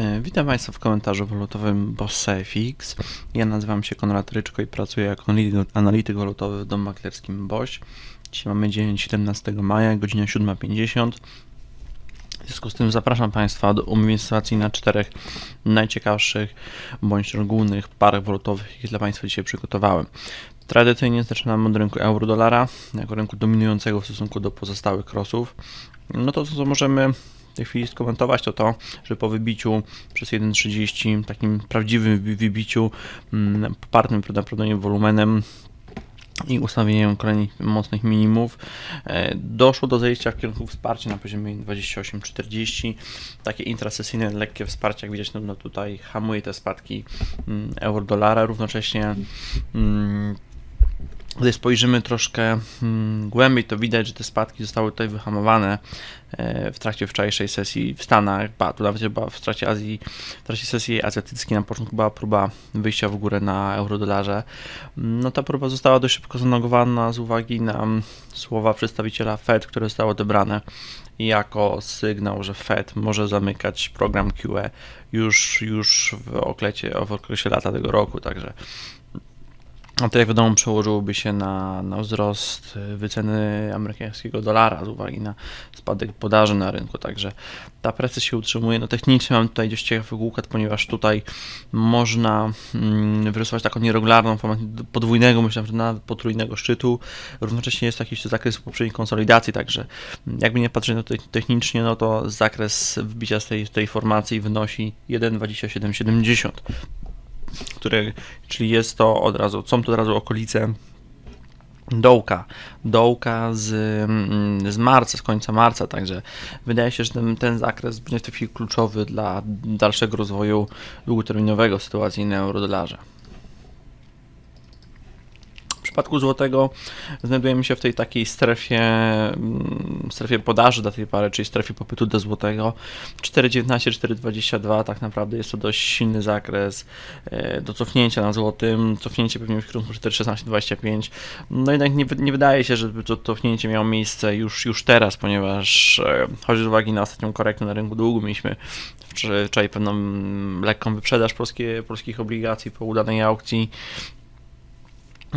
E, Witam Państwa w komentarzu walutowym Bossa FX. Ja nazywam się Konrad Ryczko i pracuję jako analityk- walutowy w domu maklerskim BOŚ. Dzisiaj mamy dzień 17 maja, godzina 7.50. W związku z tym zapraszam Państwa do omówienia sytuacji na czterech najciekawszych bądź ogólnych parach walutowych, jakie dla Państwa dzisiaj przygotowałem. Tradycyjnie zaczynamy od rynku euro-dolara, jako rynku dominującego w stosunku do pozostałych crossów. No to co możemy w tej chwili skomentować, to to, że po wybiciu przez 1.30, takim prawdziwym wy- wybiciu, mm, popartym prawdopodobnie wolumenem i ustawieniem kolejnych mocnych minimów, e, doszło do zejścia w kierunku wsparcia na poziomie 28,40. Takie intrasesyjne, lekkie wsparcie, jak widać, no, no tutaj hamuje te spadki mm, euro-dolara, równocześnie mm, gdy spojrzymy troszkę mm, głębiej, to widać, że te spadki zostały tutaj wyhamowane e, w trakcie wczorajszej sesji w Stanach, ba, tu nawet chyba w trakcie Azji, w trakcie sesji azjatyckiej na początku była próba wyjścia w górę na eurodolarze. No ta próba została dość szybko zanegowana z uwagi na mm, słowa przedstawiciela Fed, które zostały odebrane jako sygnał, że Fed może zamykać program QE już, już w, oklecie, w okresie lata tego roku, także a to jak wiadomo przełożyłoby się na, na wzrost y, wyceny amerykańskiego dolara z uwagi na spadek podaży na rynku, także ta presja się utrzymuje. No technicznie mam tutaj dość ciekawy układ, ponieważ tutaj można mm, wyrysować taką nieregularną formę podwójnego, myślę, że nawet potrójnego szczytu. Równocześnie jest jakiś zakres poprzedniej konsolidacji, także jakby nie patrzeć na to technicznie, no to zakres wbicia z tej, tej formacji wynosi 1,2770 które, czyli jest to od razu, są to od razu okolice dołka, dołka z, z marca, z końca marca, także wydaje się, że ten, ten zakres będzie w tej chwili kluczowy dla dalszego rozwoju długoterminowego sytuacji. W przypadku złotego znajdujemy się w tej takiej strefie, mm, strefie podaży dla tej pary, czyli strefie popytu do złotego. 4,19, 4,22 tak naprawdę jest to dość silny zakres e, do cofnięcia na złotym, cofnięcie pewnie w kierunku 4,16,25. No jednak nie, nie wydaje się, żeby to cofnięcie miało miejsce już, już teraz, ponieważ e, choć z uwagi na ostatnią korektę na rynku długu mieliśmy wczoraj pewną lekką wyprzedaż polskie, polskich obligacji po udanej aukcji.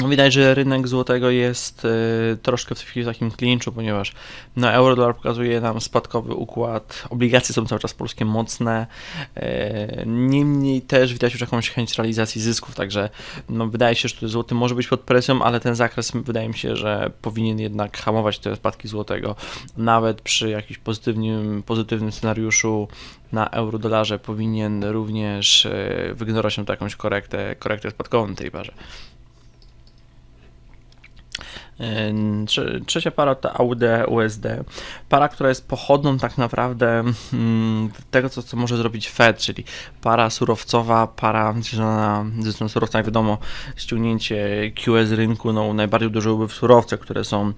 No widać, że rynek złotego jest y, troszkę w tej chwili w takim klinczu, ponieważ no, euro-dolar pokazuje nam spadkowy układ, obligacje są cały czas polskie mocne, y, niemniej też widać już jakąś chęć realizacji zysków, także no, wydaje się, że tutaj złoty może być pod presją, ale ten zakres wydaje mi się, że powinien jednak hamować te spadki złotego, nawet przy jakimś pozytywnym, pozytywnym scenariuszu na euro-dolarze powinien również y, wyignorować się jakąś korektę, korektę spadkową tej parze. Trze- Trzecia para to AUD USD. Para, która jest pochodną tak naprawdę mm, tego, co, co może zrobić Fed, czyli para surowcowa, para związana ze surowca, jak wiadomo, ściągnięcie QE z rynku no, najbardziej uderzyłoby w surowce, które są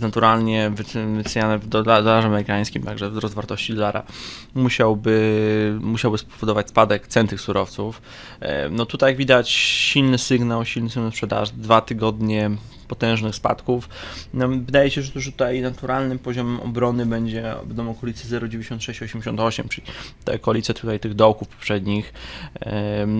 naturalnie wyceniane w dola- dolarze amerykańskim, także wzrost wartości dolara musiałby, musiałby spowodować spadek cen tych surowców. No tutaj jak widać silny sygnał, silny sygnał sprzedaży, dwa tygodnie potężnych spadków. No, wydaje się, że tutaj naturalnym poziomem obrony będzie będą okolice 0,9688, czyli te okolice tutaj tych dołków poprzednich.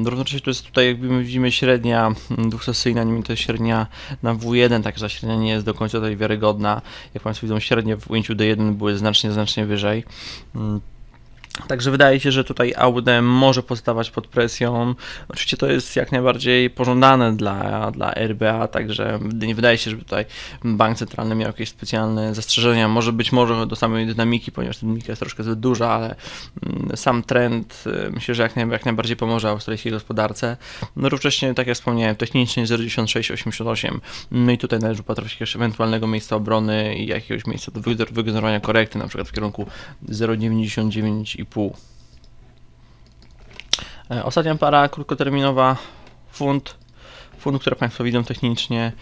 Równocześnie to jest tutaj, jak widzimy, średnia mm, dwusesyjna, niemniej to jest średnia na W1, także ta średnia nie jest do końca tutaj wiarygodna. Jak Państwo widzą, średnie w ujęciu D1 były znacznie, znacznie wyżej. Także wydaje się, że tutaj Aude może postawać pod presją. Oczywiście to jest jak najbardziej pożądane dla, dla RBA, także nie wydaje się, żeby tutaj bank centralny miał jakieś specjalne zastrzeżenia. Może być może do samej dynamiki, ponieważ dynamika jest troszkę zbyt duża, ale mm, sam trend y, myślę, że jak, naj, jak najbardziej pomoże australijskiej gospodarce. No równocześnie, tak jak wspomniałem, technicznie 0,9688. No i tutaj należy upatrzyć jeszcze ewentualnego miejsca obrony i jakiegoś miejsca do wygenerowania korekty, na przykład w kierunku 0,99 E, ostatnia para krótkoterminowa, funt. Funt, który Państwo widzą technicznie,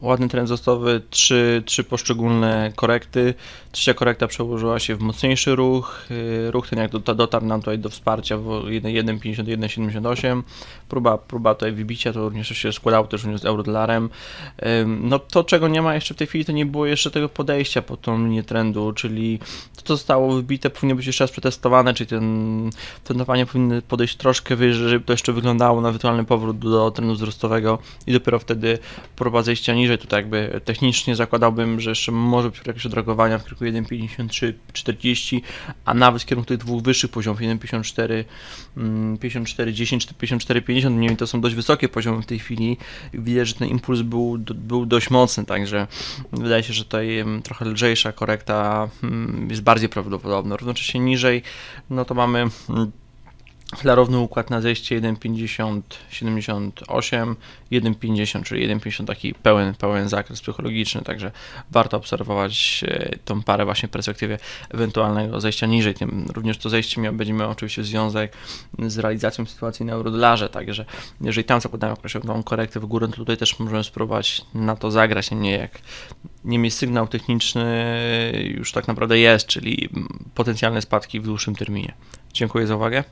ładny trend wzrostowy, trzy, trzy poszczególne korekty. Trzecia korekta przełożyła się w mocniejszy ruch. Yy, Ruch ten jak do- dotarł nam tutaj do wsparcia w 1,51-1,78. Próba, próba tutaj wybicia, to również się składało też z euro-dolarem. No to czego nie ma jeszcze w tej chwili, to nie było jeszcze tego podejścia pod tą linię trendu, czyli to co zostało wybite powinno być jeszcze raz przetestowane, czyli ten trendowanie powinny podejść troszkę wyżej, żeby to jeszcze wyglądało na wirtualny powrót do, trendu wzrostowego i dopiero wtedy próba zejścia niżej. Tutaj jakby technicznie zakładałbym, że jeszcze może być jakieś odragowania w kierunku 1,53-40, a nawet w kierunku tych dwóch wyższych poziomów 1,54, mm, 54,10 czy 54,50, mniej więcej to są dość wysokie poziomy w tej chwili. Widać, że ten impuls był, był dość mocny, także wydaje się, że tutaj trochę lżejsza korekta mm, jest bardziej prawdopodobna. Równocześnie niżej, no to mamy mm, klarowny układ na zejście 1,50, 78, 1,50, czyli 1,50 taki pełen, pełen zakres psychologiczny, także warto obserwować e, tą parę właśnie w perspektywie ewentualnego zejścia niżej. Tym również to zejście miało, będzie miało oczywiście związek z realizacją sytuacji na eurodolarze, także jeżeli tam zakładamy nową korektę w górę, to tutaj też możemy spróbować na to zagrać, nie jak niemniej sygnał techniczny już tak naprawdę jest, czyli mm, potencjalne spadki w dłuższym terminie. Dziękuję za uwagę.